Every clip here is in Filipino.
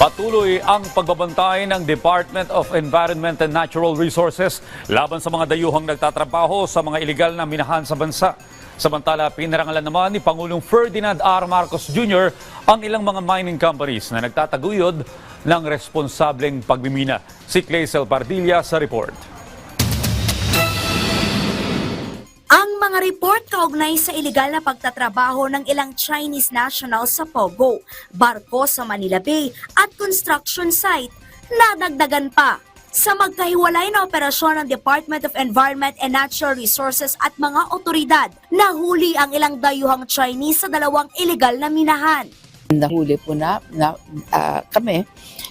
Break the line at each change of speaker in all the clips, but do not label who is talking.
Patuloy ang pagbabantay ng Department of Environment and Natural Resources laban sa mga dayuhang nagtatrabaho sa mga ilegal na minahan sa bansa. Samantala, pinarangalan naman ni Pangulong Ferdinand R. Marcos Jr. ang ilang mga mining companies na nagtataguyod ng responsableng pagmimina. Si Clazel Pardilla sa report.
Mga report kaugnay sa ilegal na pagtatrabaho ng ilang Chinese nationals sa Pogo, barko sa Manila Bay at construction site nadagdagan pa sa magkahiwalay na operasyon ng Department of Environment and Natural Resources at mga otoridad, nahuli ang ilang dayuhang Chinese sa dalawang ilegal na minahan.
Nahuli po na, na ah, kami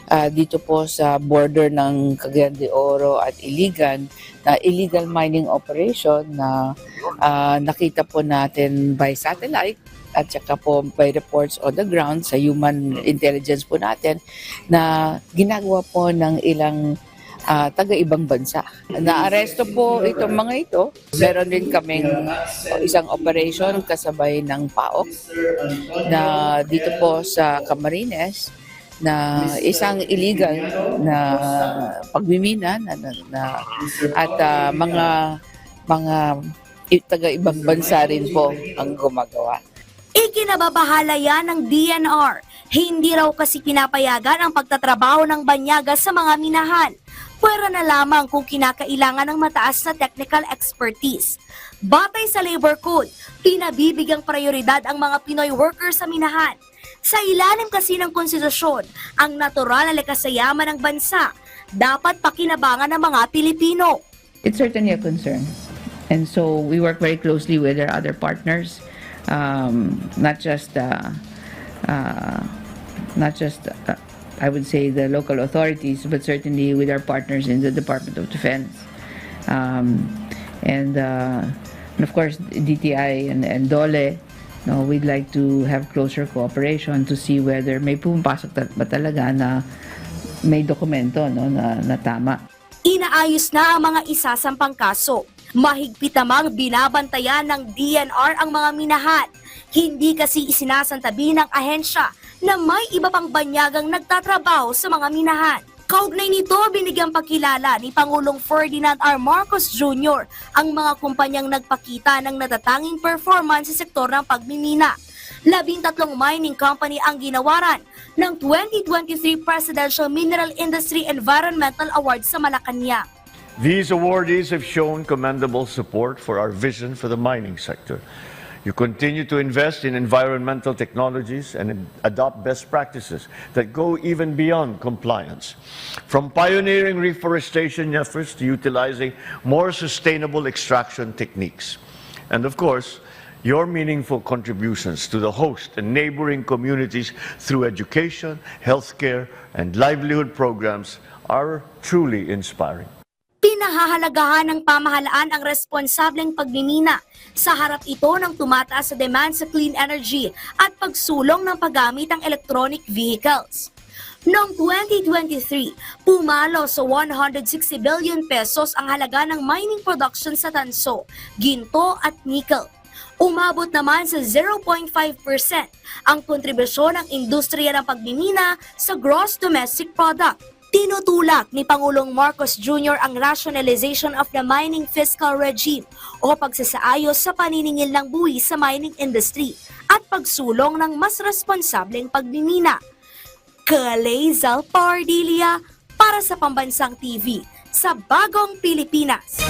ah, dito po sa border ng Cagayan de Oro at Iligan na illegal mining operation na ah, nakita po natin by satellite at saka po by reports on the ground sa human intelligence po natin na ginagawa po ng ilang ah, taga-ibang bansa. Naaresto po itong mga ito. Meron din kaming isang operation kasabay ng PAOK na dito po sa Camarines na isang illegal na pagmimina na, na, na- at ah, mga mga taga-ibang bansa rin po ang gumagawa.
Ikinababahala yan ng DNR. Hindi raw kasi pinapayagan ang pagtatrabaho ng banyaga sa mga minahan. Pwera na lamang kung kinakailangan ng mataas na technical expertise. Batay sa labor code, pinabibigyang prioridad ang mga Pinoy workers sa minahan. Sa ilalim kasi ng konstitusyon, ang natural na likasayaman ng bansa dapat pakinabangan ng mga Pilipino.
it's certainly a concern. And so we work very closely with our other partners, um, not just, uh, uh, not just, uh, I would say the local authorities, but certainly with our partners in the Department of Defense. Um, and, uh, and of course, DTI and, and DOLE, no, we'd like to have closer cooperation to see whether may pumapasok ba talaga na may dokumento no, na, na tama.
Inaayos na ang mga isasampang kaso. Mahigpit namang binabantayan ng DNR ang mga minahan. Hindi kasi isinasantabi ng ahensya na may iba pang banyagang nagtatrabaho sa mga minahan. Kaugnay nito, binigyang pakilala ni Pangulong Ferdinand R. Marcos Jr. ang mga kumpanyang nagpakita ng natatanging performance sa sektor ng pagmimina. Labintatlong mining company ang ginawaran ng 2023 Presidential Mineral Industry Environmental Award sa Malacanang.
These awardees have shown commendable support for our vision for the mining sector. You continue to invest in environmental technologies and adopt best practices that go even beyond compliance. From pioneering reforestation efforts to utilizing more sustainable extraction techniques. And of course, your meaningful contributions to the host and neighboring communities through education, healthcare, and livelihood programs are truly inspiring.
Pinahahalagahan ng pamahalaan ang responsableng pagmimina sa harap ito ng tumataas sa demand sa clean energy at pagsulong ng paggamit ng electronic vehicles. Noong 2023, pumalo sa 160 billion pesos ang halaga ng mining production sa tanso, ginto at nickel. Umabot naman sa 0.5% ang kontribusyon ng industriya ng pagmimina sa gross domestic product. Tinutulak ni Pangulong Marcos Jr. ang rationalization of the mining fiscal regime o pagsasaayos sa paniningil ng buwis sa mining industry at pagsulong ng mas responsableng pagmimina. Kalezal Pardilia para sa Pambansang TV sa Bagong Pilipinas.